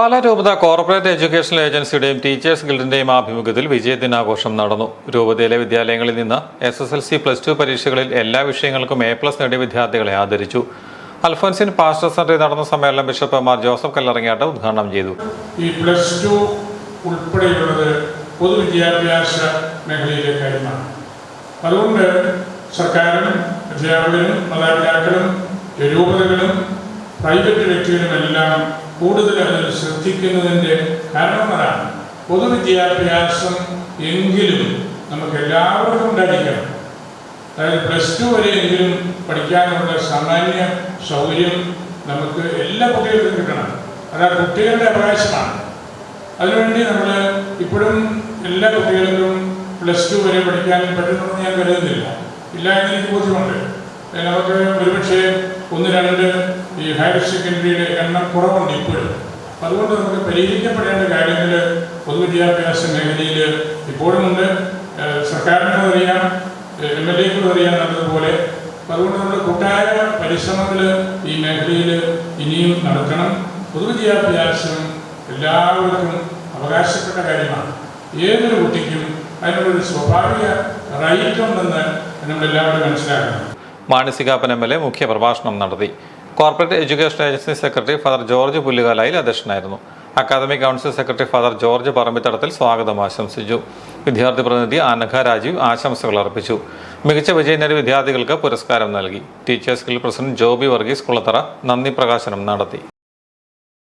പാലാ രൂപത corporate education ഏജൻസിയുടെയും teachers ഗിൽഡിന്റെയും ആഭിമുഖ്യത്തിൽ വിജയദിനാഘോഷം നടന്നു. രൂപതയിലെ വിദ്യാലയങ്ങളിൽ നിന്ന് S S L C plus two പരീക്ഷകളിൽ എല്ലാ വിഷയങ്ങൾക്കും എ പ്ലസ് നേടിയ വിദ്യാർത്ഥികളെ ആദരിച്ചു. അൽഫോൻസിൻ പാസ്റ്റർ സെന്ററിൽ നടന്ന സമ്മേളനം ബിഷപ്പ് മാർ ജോസഫ് കല്ലറങ്ങാട്ട് ഉദ്ഘാടനം ചെയ്തു. ഈ പ്ലസ് ടു ഉൾപ്പെടെയുള്ളത് പൊതുവിദ്യാഭ്യാസ മേഖലയിലെ അതുകൊണ്ട് സർക്കാരും അധ്യാപകരും മാതാപിതാക്കളും രൂപതകളും പ്രൈവറ്റ് വ്യക്തികളും എല്ലാം അതിൽ ശ്രദ്ധിക്കുന്നതിന്റെ കാരണം പൊതുവിദ്യാഭ്യാസം എങ്കിലും നമുക്ക് എല്ലാവർക്കും ഉണ്ടായിരിക്കണം. അതായത് പ്ലസ് ടു വരെയെങ്കിലും പഠിക്കാനുള്ള സാമാന്യ സൗകര്യം നമുക്ക് എല്ലാ കുട്ടികൾക്കും കിട്ടണം. അത് ആ കുട്ടികളുടെ അവകാശമാണ്. അതിനുവേണ്ടി നമ്മൾ ഇപ്പോഴും എല്ലാ കുട്ടികൾക്കും പ്ലസ് ടു വരെ പഠിക്കാൻ പറ്റുമെന്ന് ഞാൻ കരുതുന്നില്ല. ഇല്ല എന്ന് എനിക്ക് ബോധ്യമുണ്ട്. നമുക്ക് ഒരുപക്ഷെ ഒന്ന് രണ്ട് ഈ ഹയർ സെക്കൻഡറിയുടെ എണ്ണം കുറവുണ്ട് ഇപ്പോഴും. അതുകൊണ്ട് നമുക്ക് പരിഹരിക്കപ്പെടേണ്ട കാര്യങ്ങൾ പൊതുവിദ്യാഭ്യാസ മേഖലയിൽ ഇപ്പോഴുമുണ്ട് ഏ, സർക്കാരിനും അറിയാം എം എൽ എക്കും അറിയാം നല്ലതുപോലെ. അതുകൊണ്ട് നമ്മൾ കൂട്ടായ പരിശ്രമങ്ങൾ ഈ മേഖലയിൽ ഇനിയും നടക്കണം പൊതുവിദ്യാഭ്യാസം എല്ലാവർക്കും അവകാശപ്പെട്ട കാര്യമാണ്. ഏതൊരു കുട്ടിക്കും അതിനുള്ളൊരു സ്വാഭാവിക റൈറ്റ് ഉണ്ടെന്ന് നമ്മളെല്ലാവരും മനസ്സിലാക്കണം. മാനസികാപ്പൻ എം എൽ എ മുഖ്യ പ്രഭാഷണം നടത്തി. Corporate education agency secretary father George Pullukalayil അധ്യക്ഷനായിരുന്നു. Academic council secretary father George Parambithadathil സ്വാഗതം ആശംസിച്ചു. വിദ്യാർത്ഥി പ്രതിനിധി അനഘ രാജീവ് ആശംസകൾ അർപ്പിച്ചു. മികച്ച വിജയം നേടിയ വിദ്യാർത്ഥികൾക്ക് പുരസ്കാരം നൽകി. Teachers guild president Joby Varghese Kulathara നന്ദി പ്രകാശനം നടത്തി.